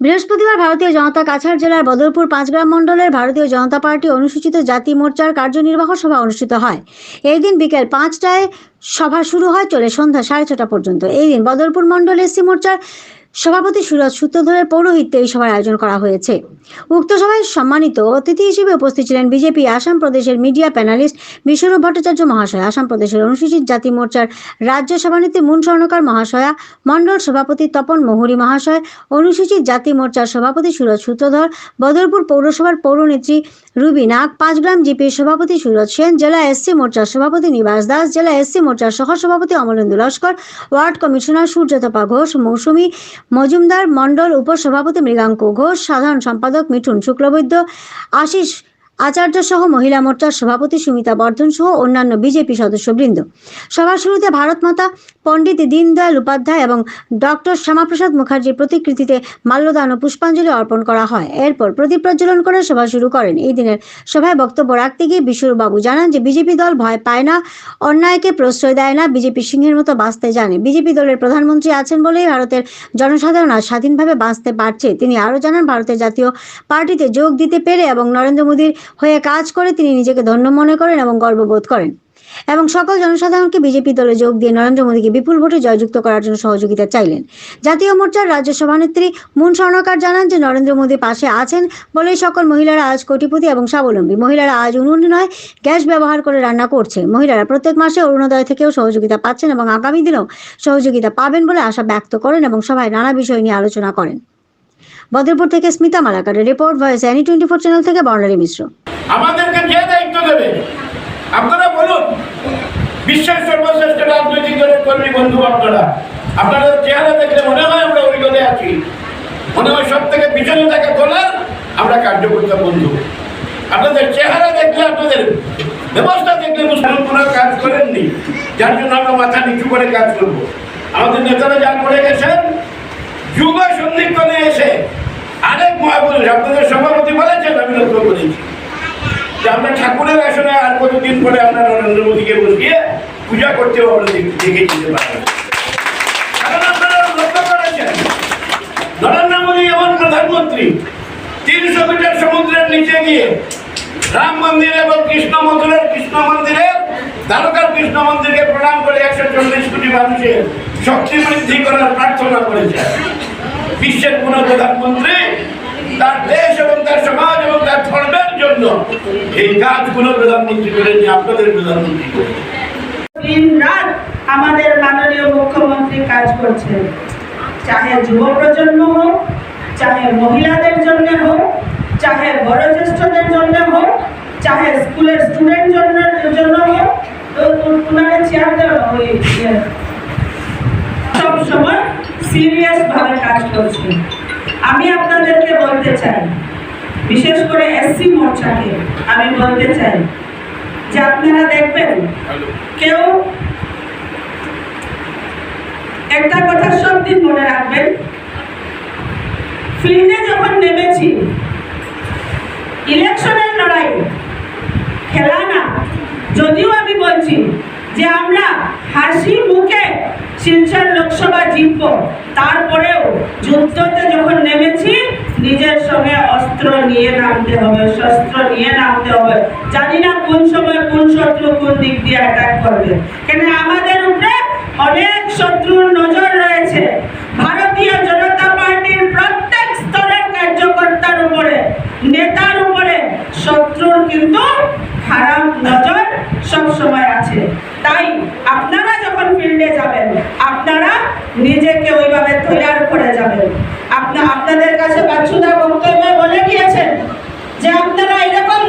বৃহস্পতিবার ভারতীয় জনতা কাছাড় জেলার বদরপুর পাঁচগ্রাম মণ্ডলের ভারতীয় জনতা পার্টি অনুসূচিত জাতি মোর্চার কার্যনির্বাহ সভা অনুষ্ঠিত হয়। এই দিন বিকেল পাঁচটায় সভা শুরু হয়, চলে সন্ধ্যা সাড়ে ছটা পর্যন্ত। এই দিন বদরপুর মণ্ডল এসসি মোর্চার সভাপতি সুরজ সূত্রধরের পৌরোহিত্যে এই সভার আয়োজন করা হয়েছে। উক্ত সভায় সম্মানিত অতিথি হিসেবে উপস্থিত ছিলেন বিজেপি আসাম প্রদেশের মিডিয়া প্যানালিস্ট বিশ্বরূপ ভট্টাচার্য মহাশয়, আসাম প্রদেশের অনুসূচিত জাতি মোর্চার রাজ্য সভানেত্রী মুন স্বর্ণকার মহাশয়া, মণ্ডল সভাপতি তপন মহুরী মহাশয়, অনুসূচিত জাতি মোর্চার সভাপতি সুরজ সূত্রধর, বদরপুর পৌরসভার পৌরনেত্রী রুবি নাগ, পাঁচগ্রাম জিপির সভাপতি সুরজ সেন, জেলা এসসি মোর্চার সভাপতি নিবাস দাস, জেলা এসসি মোর্চার সহ সভাপতি অমলেন্দু লস্কর, ওয়ার্ড কমিশনার সূর্যতপা ঘোষ, মৌসুমী মজুমদার মণ্ডল উপসভাপতি মৃগাঙ্ক ঘোষ সাধারণ সম্পাদক মিঠুন শুক্লবৈদ্য আশিস আচার্য সহ মহিলা মোর্চার সভাপতি সুমিতা বর্ধন সহ অন্যান্য বিজেপি সদস্যবৃন্দ। সভার শুরুতে ভারত মাতা পণ্ডিত দীনদয়াল উপাধ্যায় এবং ডক্টর শ্যামাপ্রসাদ মুখার্জির প্রতিকৃতিতে মাল্যদান ও পুষ্পাঞ্জলি অর্পণ করা হয়। এরপর প্রদীপ প্রজ্বলন করে সভা শুরু করেন। এই দিনের সভায় বক্তব্য রাখতে গিয়ে বিশ্বরূপবাবু জানান যে, বিজেপি দল ভয় পায় না, অন্যায়কে প্রশ্রয় দেয় না, বিজেপি সিংহের মতো বাঁচতে জানে। বিজেপি দলের প্রধানমন্ত্রী আছেন বলেই ভারতের জনসাধারণ আজ স্বাধীনভাবে বাঁচতে পারছে। তিনি আরও জানান, ভারতের জাতীয় পার্টিতে যোগ দিতে পেরে এবং নরেন্দ্র মোদীর হয়ে কাজ করে তিনি নিজেকে ধন্য মনে করেন এবং গর্ববোধ করেন। এবং সকল জনসাধারণকে বিজেপি দলে যোগ দিয়ে নরেন্দ্র মোদীকে বিপুল ভোটে জয়যুক্ত করার জন্য সহযোগিতা চাইলেন। জাতীয় মোর্চার রাজ্য সভানেত্রী মুন স্বর্ণকার জানান যে, নরেন্দ্র মোদী পাশে আছেন বলেই সকল মহিলারা আজ কোটিপতি এবং স্বাবলম্বী। মহিলারা আজ উনুন নয়, গ্যাস ব্যবহার করে রান্না করছে। মহিলারা প্রত্যেক মাসে অরুণোদয় থেকেও সহযোগিতা পাচ্ছেন এবং আগামী দিনেও সহযোগিতা পাবেন বলে আশা ব্যক্ত করেন এবং সভায় নানা বিষয় নিয়ে আলোচনা করেন। বদরপুর থেকে Smita মালাকারের report voice ANI twenty four channel থেকে বর্ণালী মিশ্র। আমাদেরকে কে দায়িত্ব দেবে, আপনারা বলুন, বিশ্বের সর্বশ্রেষ্ঠ রাজনৈতিক দলের কর্মী বন্ধু আপনারা আপনাদের চেহারা দেখলে মনে হয় আমরা ওই আছি। মনে হয় সব থেকে পিছনে থাকে দলের আমরা কার্যকর্তা বন্ধু। আপনাদের চেহারা দেখলে আপনাদের ব্যবস্থা দেখলে মুসলমান কোনো কাজ করেননি। যার জন্য আমরা মাথা নিচু করে কাজ করব। আমাদের নেতারা যা করে গেছেন, যুগ সন্ধিক্ষণে এসে আরেক মহাপুরুষ, আপনাদের সভাপতি বলেছেন, আমি লক্ষ্য করেছি। যে আমরা ঠাকুরের আসনে আর কতদিন পরে আমরা নরেন্দ্র মোদীকে বসিয়ে পূজা করতেও আমরা দেখ- দেখে যেতে পারব। কারণ আপনারা লক্ষ্য করেছেন, নরেন্দ্র মোদী এমন প্রধানমন্ত্রী, তিনশো মিটার সমুদ্রের নিচে গিয়ে রাম মন্দির এবং কৃষ্ণ মন্দিরের কৃষ্ণ মন্দিরের দ্বারকার কৃষ্ণ মন্দিরকে প্রণাম করে একশো চল্লিশ কোটি মানুষের শক্তি বৃদ্ধি করার প্রার্থনা করেছেন। বিশ্বের কোন প্রধানমন্ত্রী, তার দেশ এবং তার সমাজ এবং তার ধর্মের জন্য এই কাজগুলো প্রধানমন্ত্রী করেননি আপনাদের প্রধানমন্ত্রী করেছেন। দিন রাত আমাদের মাননীয় মুখ্যমন্ত্রী কাজ করছেন চাহে যুব প্রজন্ম হোক, চাহে মহিলাদের জন্য হোক, চাহে বয়োজ্যেষ্ঠদের জন্য হোক, চাহে স্কুলের স্টুডেন্ট জন্য জন্য হোক তো ওনারা চেয়ার দেওয়া সব সময় সিরিয়াস ভাবে কাজ করছে। আমি আপনাদেরকে বলতে চাই বিশেষ করে এসসি মোর্চাকে আমি বলতে চাই যে আপনারা দেখবেন কেউ একটা কথা সব দিন মনে রাখবেন ফিল্ডে যখন নেমেছি ইলেকশনের লড়াই খেলা না যদিও আমি বলছি যে আমরা হাসি মুখে শিলচর লোকসভা জিতব, তারপরেও যুদ্ধতে যখন নেমেছি, নিজের সঙ্গে অস্ত্র নিয়ে নামতে হবে শস্ত্র নিয়ে নামতে হবে। জানি না কোন সময় কোন শত্রু কোন দিক দিয়ে অ্যাটাক করবে। কেন আমাদের উপরে অনেক শত্রুর নজর রয়েছে ভারতীয় জনতা পার্টির প্রত্যেক স্তরের কার্যকর্তার উপরে নেতার উপরে শত্রুর কিন্তু খারাপ নজর সব সময় আছে তাই আপনারা যখন ফিল্ডে যাবেন আপনারা নিজেকে ওইভাবে তৈরি করে যাবে। আপনা আপনাদের কাছে বাচ্চুদা বক্তব্য বলে গিয়েছেন যে আপনারা এরকম